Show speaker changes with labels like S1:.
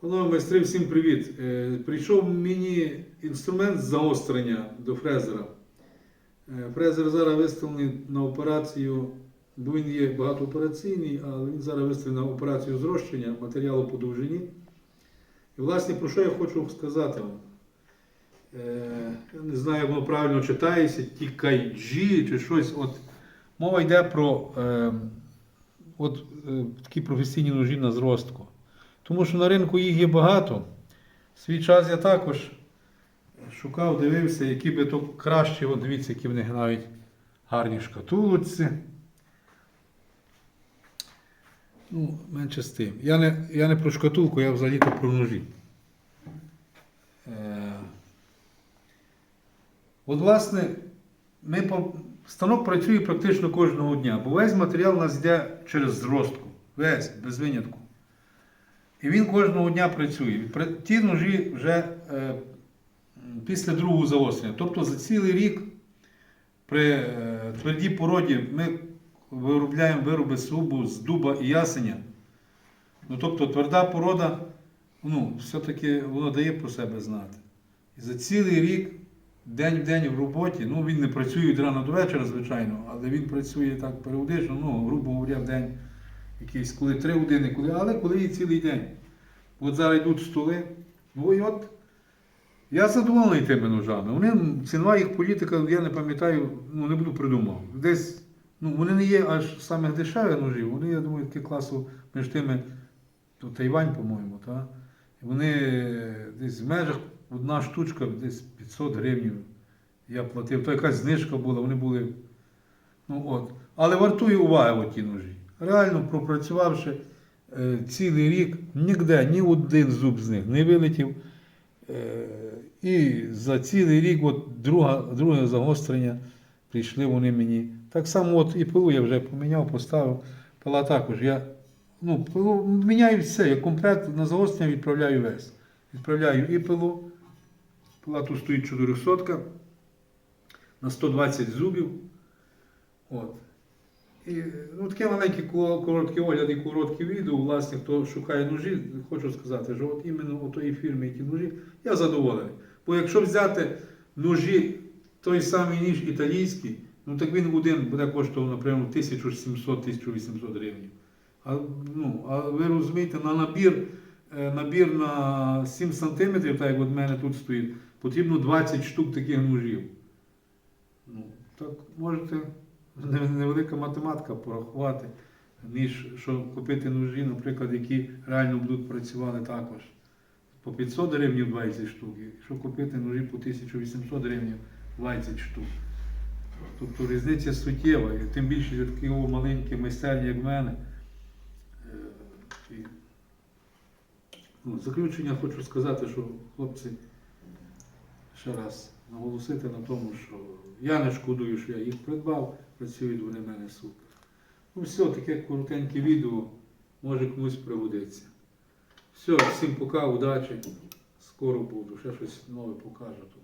S1: Панове майстри, всім привіт. Е, Прийшов мені інструмент заострення до фрезера. Е, Фрезер зараз виставлений на операцію, бо він є багатоопераційний, але він зараз виставлений на операцію зрощення матеріалу по довжині. І, власне, про що я хочу сказати вам? Е, Я не знаю, як воно правильно читається, TKG чи щось. От, мова йде про е, от, такі професійні ножі на зростку. Тому що на ринку їх є багато. Свій час я також шукав, дивився, які би то кращі, от дивіться, які в них навіть гарні шкатулочці. Ну, менше з тим. Я не, я не про шкатулку, я взагалі-то про ножі. Е, От, власне, ми по... станок працює практично кожного дня, бо весь матеріал у нас йде через зростку. Весь, без винятку. І він кожного дня працює. Ті ножі вже е, після другого заострення. Тобто за цілий рік при е, твердій породі ми виробляємо вироби субу з дуба і ясеня. Ну, тобто тверда порода, ну, все-таки воно дає про себе знати. І за цілий рік, день в день в роботі, ну він не працює від рана до вечора, звичайно, але він працює так періодично, ну, грубо говоря, в день якийсь, коли три години, коли, але коли і цілий день. От зараз йдуть столи. Ну і от я задоволений тими ножами. Вони, цінова їх політика, я не пам'ятаю, ну не буду придумав. Десь, ну вони не є аж самих дешевих ножів, вони, я думаю, такі класу між тими, то Тайвань, по-моєму, та? Вони десь в межах одна штучка, десь 500 гривень. Я платив, то якась знижка була, вони були. Ну от. Але вартує уваги оті ножі. Реально пропрацювавши е, цілий рік, ніде ні один зуб з них не вилетів. Е, і за цілий рік, от друга, друге загострення, прийшли вони мені. Так само от і пилу я вже поміняв, поставив. Пила також. Я ну, пилу міняю все. Я комплект на загострення відправляю весь. Відправляю і пилу. Пила тут стоїть 400 на 120 зубів. От. І, ну, таке маленьке ко- коротке огляд і коротке відео, власне, хто шукає ножі, хочу сказати, що от іменно у тої фірми, які ножі, я задоволений. Бо якщо взяти ножі, той самий ніж італійський, ну так він один буде коштував, наприклад, 1700-1800 гривень. А, ну, а ви розумієте, на набір, е, набір на 7 см, так як от мене тут стоїть, потрібно 20 штук таких ножів. Ну, так можете невелика математика порахувати, ніж що купити ножі, наприклад, які реально будуть працювати також. По 500 гривень 20 штук, якщо купити ножі по 1800 гривень 20 штук. Тобто різниця суттєва, і тим більше що такі маленькі майстерні, як в мене. Е, і, ну, заключення хочу сказати, що хлопці ще раз наголосити на тому, що я не шкодую, що я їх придбав, працюють вони в мене супер. Ну все, таке коротеньке відео може комусь пригодиться. Все, всім пока, удачі. Скоро буду, ще щось нове покажу тут.